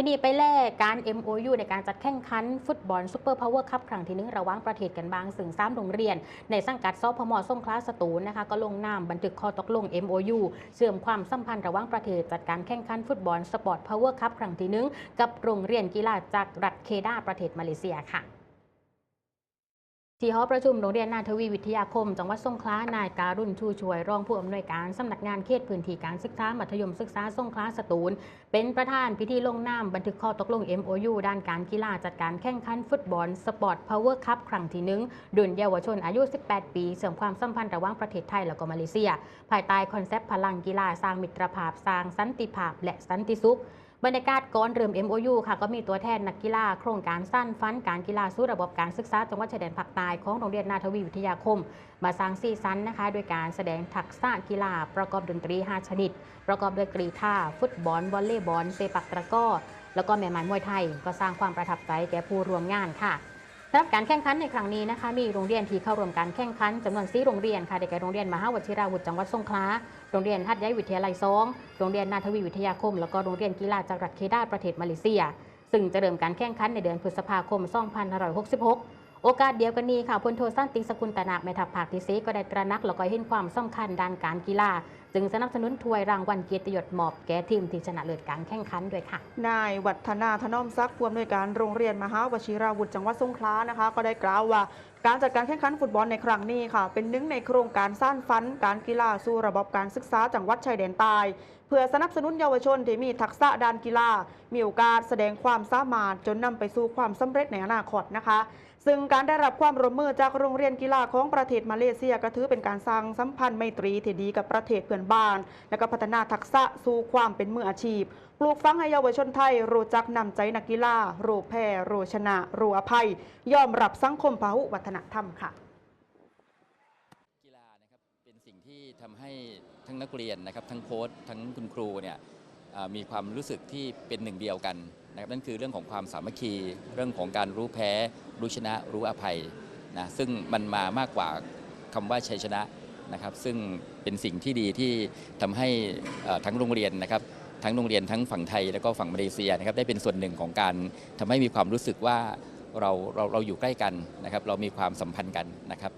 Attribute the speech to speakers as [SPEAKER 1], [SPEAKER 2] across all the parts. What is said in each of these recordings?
[SPEAKER 1] ที่นี่ไปแลกการ MOU ในการจัดแข่งขันฟุตบอลซูเปอร์พาวเวอร์คัพครั้งที่หนึ่งระหว่างประเทศกันบางสึ่งสามโรงเรียน ในสังกัดซอพมอส่งคลาสตูนนะคะก็ลงนามบันทึกข้อตกลง MOU เชื่อมความสัมพันธ์ระหว่างประเทศจัดการแข่งขันฟุตบอลสปอร์ตพาวเวอร์คัพครั้งที่หนึ่งกับโรงเรียนกีฬาจากรัฐเคดาประเทศมาเลเซียค่ะ ที่หอประชุมโรงเรียนนาทวีวิทยาคม จังหวัดสงขลานายการุณชูช่วย รองผู้อำนวยการสำนักงานเขตพื้นที่การศึกษามัธยมศึกษาสงขลาสตูล เป็นประธานพิธีลงนามบันทึกข้อตกลง MOU ด้านการกีฬาจัดการแข่งขันฟุตบอลสปอร์ตพาวเวอร์คัพครั้งที่หนึ่งรุ่นเยาวชนอายุ 18 ปีเสริมความสัมพันธ์ระหว่างประเทศไทยและก็มาเลเซีย ภายใต้คอนเซปต์พลังกีฬาสร้างมิตรภาพสร้างสันติภาพและสันติสุข บรรยากาศก่อนเริ่ม MOU ค่ะก็มีตัวแทนนักกีฬาโครงการสั้นฟันการกีฬาสู้ระบบการศึกษาจังหวัดชายแดนภาคใต้ของโรงเรียนนาทวีวิทยาคม มาสร้างซีซันนะคะ โดยการแสดงทักษะกีฬา ประกอบดนตรี 5 ชนิด ประกอบด้วยกรีธาฟุตบอลวอลเลย์บอลเซปักตะก้อแล้วก็แม่ไม้มวยไทย ก็สร้างความประทับใจแก่ผู้ร่วมงานค่ะ สำหรับการแข่งขันในครั้งนี้นะคะมีโรงเรียนที่เข้าร่วมการแข่งขันจำนวน4โรงเรียนค่ะได้แก่โรงเรียนมหาวชิราวุธจังหวัดสงขลาโรงเรียนหัดใหญ่วิทยาลัยสองโรงเรียนนาทวีวิทยาคม แล้วก็โรงเรียนกีฬาจากรัฐเคดาประเทศมาเลเซีย ซึ่งจะเริ่มการแข่งขันในเดือนพฤษภาคม 2566 โอกาสเดียวกันนี้ค่ะพลโทสั้นติสกุลตนาแม่ทัพภาคที่สีก็ได้ตระหนักแล้วก็เห็นความสำคัญด้านการกีฬา จึงสนับสนุนถ้วยรางวัลเกียรติยศมอบแก่ทีมที่ชนะเลิศการแข่งขันด้วยค่ะ
[SPEAKER 2] นายวัฒนาถนอมซักผู้อำนวยการโรงเรียนมหาวชิราวุธจังหวัดสงขลานะคะ ก็ได้กล่าวว่าการจัดการแข่งขันฟุตบอลในครั้งนี้ค่ะ เป็นหนึ่งในโครงการสร้างฟัน การกีฬาสู่ระบบการศึกษาจังหวัดชายแดนใต้เพื่อสนับสนุนเยาวชนที่มีทักษะด้านกีฬา มีโอกาสแสดงความสามารถจนนำไปสู่ความสำเร็จในอนาคตนะคะ ซึ่งการได้รับความร่วมมือจากโรงเรียนกีฬาของประเทศมาเลเซียก็ถือเป็นการสร้างสัมพันธ์ไมตรีที่ดีกับประเทศเพื่อนบ้าน และก็พัฒนาทักษะสู่ความเป็นมืออาชีพ ปลูกฝังให้เยาวชนไทย รู้จักนำใจนักกีฬารู้แพ้รู้ชนะรู้อภัย ยอมรับสังคมพหุวัฒนธรรมค่ะ
[SPEAKER 3] กีฬานะครับเป็นสิ่งที่ทำให้ทั้งนักเรียนนะครับทั้งโค้ชทั้งคุณครูเนี่ย มีความรู้สึกที่เป็นหนึ่งเดียวกันนะครับนั่นคือเรื่องของความสามัคคี เรื่องของการรู้แพ้รู้ชนะรู้อภัยนะซึ่งมันมามากกว่าคำว่าชัยชนะนะครับ ซึ่งเป็นสิ่งที่ดีที่ทำให้ทั้งโรงเรียนนะครับทั้งโรงเรียนทั้งฝั่งไทยแล้วก็ฝั่งมาเลเซียนะครับได้เป็นส่วนหนึ่งของการทำให้มีความรู้สึกว่าเราเราเราอยู่ใกล้กันนะครับ เรามีความสัมพันธ์กันนะครับ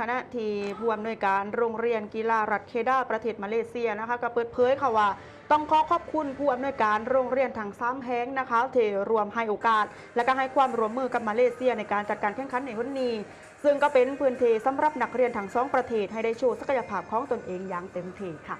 [SPEAKER 2] คณะทีผู้อำนวยการโรงเรียนกีฬารัฐเคดาประเทศมาเลเซียนะคะก็เปิดเผยค่ะว่าต้องขอขอบคุณผู้อำนวยการโรงเรียนทางซ้ำแห้งนะคะที่รวมให้โอกาส และก็ให้ความร่วมมือกับมาเลเซียในการจัดการแข่งขันในวันนี้ ซึ่งก็เป็นพื้นที่สำหรับนักเรียนทั้งสองประเทศให้ได้โชว์ศักยภาพของตนเองอย่างเต็มที่ค่ะ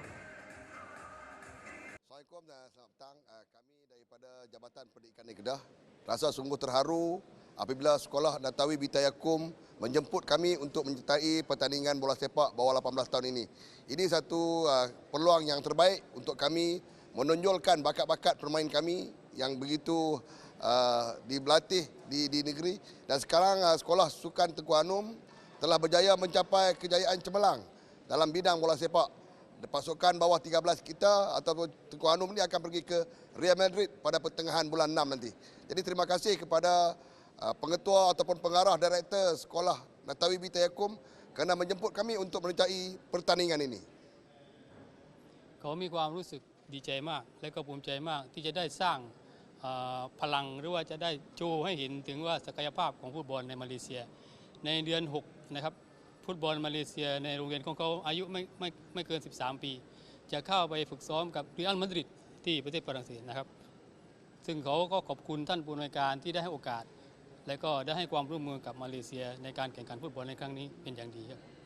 [SPEAKER 4] Assalamualaikum dan selamat petang. Kami daripada Jabatan Pendidikan Negeri Kedah rasa sungguh terharu apabila sekolah Natawi Bitayakum menjemput kami untuk menyertai pertandingan bola sepak bawah 18 tahun ini. Ini satu ah, peluang yang terbaik untuk kami menonjolkan bakat-bakat pemain kami yang begitu ah, dibelatih di, di negeri dan sekarang ah, sekolah Sukan Tengku Anum telah berjaya mencapai kejayaan cemerlang dalam bidang bola sepak pasukan bawah 13 kita ataupun Tengku Anum ini akan pergi ke Real Madrid pada pertengahan bulan 6 nanti. Jadi terima kasih kepada uh, pengetua ataupun pengarah direktor sekolah Natawi Bitayakum kerana menjemput kami untuk menyertai pertandingan ini.
[SPEAKER 5] เขามีความรู้สึกดีใจมาก และก็ภูมิใจมากที่จะได้สร้างเอ่อพลังหรือว่าจะได้โชว์ให้เห็นถึงว่าศักยภาพของฟุตบอลในมาเลเซีย ในเดือน 6 นะครับ ฟุตบอลมาเลเซียในโรงเรียนของเขาอายุไม่ไม่ไม่เกิน 13 ปี จะเข้าไปฝึกซ้อมกับเรอัลมาดริดที่ประเทศฝรั่งเศสนะครับ ซึ่งเขาก็ขอบคุณท่านผู้อำนวยการที่ได้ให้โอกาส และก็ได้ให้ความร่วมมือกับมาเลเซียในการแข่งขันฟุตบอลในครั้งนี้เป็นอย่างดีครับ